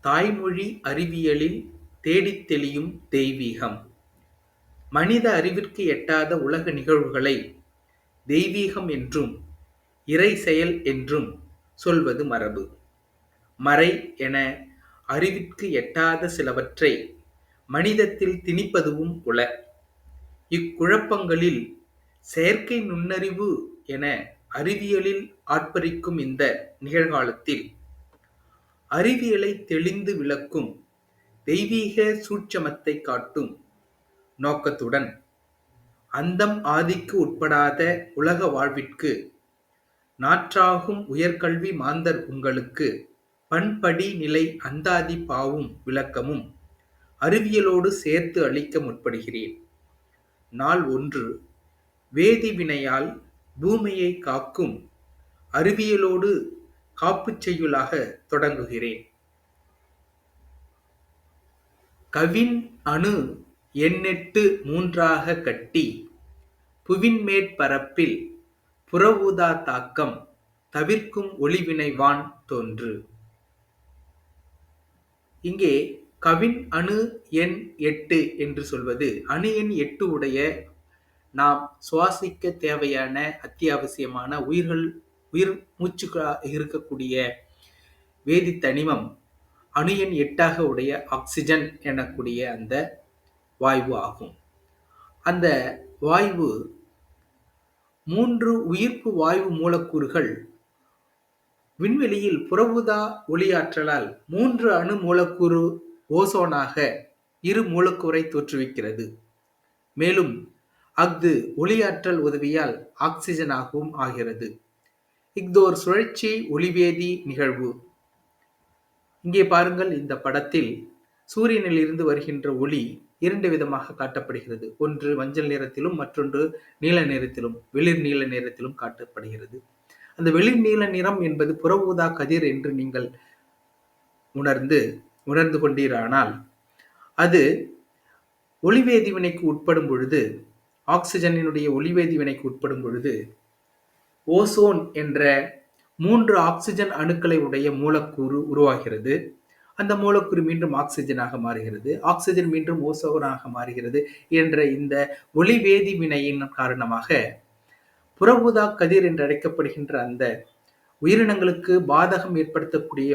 தாய்மொழி அறிவியலில் தேடித் தெளியும் தெய்வீகம். மனித அறிவிற்கு எட்டாத உலக நிகழ்வுகளை தெய்வீகம் என்றும் இறை செயல் என்றும் சொல்வது மரபு. மறை என அறிவிற்கு எட்டாத சிலவற்றை மனிதத்தில் திணிப்பதுவும் உல இக்குழப்பங்களில் செயற்கை நுண்ணறிவு என அறிவியலில் ஆட்பறிக்கும் இந்த நிகழ்காலத்தில் அறிவியலை தெளிந்து விளக்கும் தெய்வீக சூட்சமத்தை காட்டும் நோக்கத்துடன் அந்தம் ஆதிக்கு உட்படாத உலக வாழ்விற்கு நாற்றாகும் உயர்கல்வி மாந்தர் உங்களுக்கு பண்படி நிலை அந்தாதி பாவும் விளக்கமும் அறிவியலோடு சேர்த்து அளிக்க முற்படுகிறேன். நாள் ஒன்று வேதி வினையால் பூமியை காக்கும் அறிவியலோடு காப்புச் செய்யுளாக தொடங்குகிறேன். கவின் அணு எண்ணெட்டு மூன்றாக கட்டி புவின்மேற்பரப்பில் புறஊதா தாக்கம் தவிர்க்கும் ஒளிவினைவான் தோன்று. இங்கே கவின் அணு எண் எட்டு என்று சொல்வது அணு எண் எட்டு உடைய நாம் சுவாசிக்க தேவையான அத்தியாவசியமான உயிர்கள் உயிர் மூச்சுக்கா இருக்கக்கூடிய வேதி தனிமம் அணு எண் எட்டாக உடைய ஆக்சிஜன் எனக்கூடிய அந்த வாயு ஆகும். அந்த வாயு மூன்று உயிர்ப்பு வாயு மூலக்கூறுகள் விண்வெளியில் புறவுதா ஒளியாற்றலால் மூன்று அணு மூலக்கூறு ஓசோனாக இரு மூலக்கூறை தோற்றுவிக்கிறது. மேலும் அஃது ஒளியாற்றல் உதவியால் ஆக்சிஜனாகவும் ஆகிறது. இஃதோர் சுழற்சி ஒளிவேதி நிகழ்வு. இங்கே பாருங்கள் இந்த படத்தில் சூரியனில் இருந்து வருகின்ற ஒளி இரண்டு விதமாக காட்டப்படுகிறது. ஒன்று மஞ்சள் நிறத்திலும் மற்றொன்று நீல நிறத்திலும் வெளிர் நீல நிறத்திலும் காட்டப்படுகிறது. அந்த வெளிர் நீல நிறம் என்பது புற ஊதா கதிர் என்று நீங்கள் உணர்ந்து உணர்ந்து கொண்டீரானால் அது ஒளிவேதி வினைக்கு உட்படும் பொழுது ஆக்சிஜனினுடைய ஒளிவேதி வினைக்கு உட்படும் பொழுது ஓசோன் என்ற மூன்று ஆக்சிஜன் அணுக்களை உடைய மூலக்கூறு உருவாகிறது. அந்த மூலக்கூறு மீண்டும் ஆக்சிஜனாக மாறுகிறது. ஆக்சிஜன் மீண்டும் ஓசோனாக மாறுகிறது என்ற இந்த ஒளிவேதி வினையின் காரணமாக புறபூதா கதிர் என்று அழைக்கப்படுகின்ற அந்த உயிரினங்களுக்கு பாதகம் ஏற்படுத்தக்கூடிய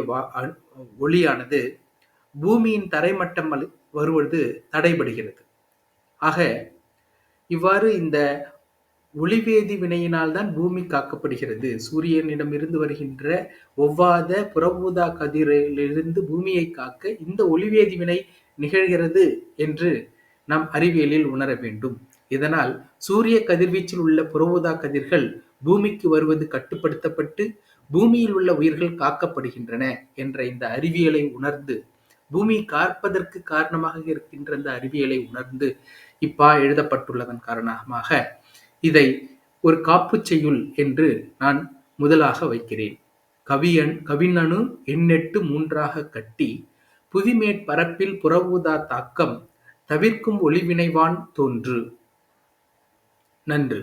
ஒளியானது பூமியின் தரைமட்டம் வருவது தடைபடுகிறது. ஆக இவ்வாறு இந்த ஒளிவேதி வினையினால் தான் பூமி காக்கப்படுகிறது. சூரியனிடமிருந்து வருகின்ற ஒவ்வாத புறபூதா கதிரிலிருந்து பூமியை காக்க இந்த ஒளிவேதி வினை நிகழ்கிறது என்று நாம் அறிவியலில் உணர வேண்டும். இதனால் சூரிய கதிர்வீச்சில் உள்ள புறவுதா கதிர்கள் பூமிக்கு வருவது கட்டுப்படுத்தப்பட்டு பூமியில் உள்ள உயிர்கள் காக்கப்படுகின்றன என்ற இந்த அறிவியலை உணர்ந்து பூமி காப்பதற்கு காரணமாக இருக்கின்ற இந்த அறிவியலை உணர்ந்து இப்பா எழுதப்பட்டுள்ளதன் காரணமாக இதை ஒரு காப்புச் செய்யுள் என்று நான் முதலாக வைக்கிறேன். கவியன் கவினணு எண்ணெட்டு மூன்றாக கட்டி புவிமேற்பரப்பில் புறவூதா தாக்கம் தவிர்க்கும் ஒளிவினைவான் தோன்று. நன்று.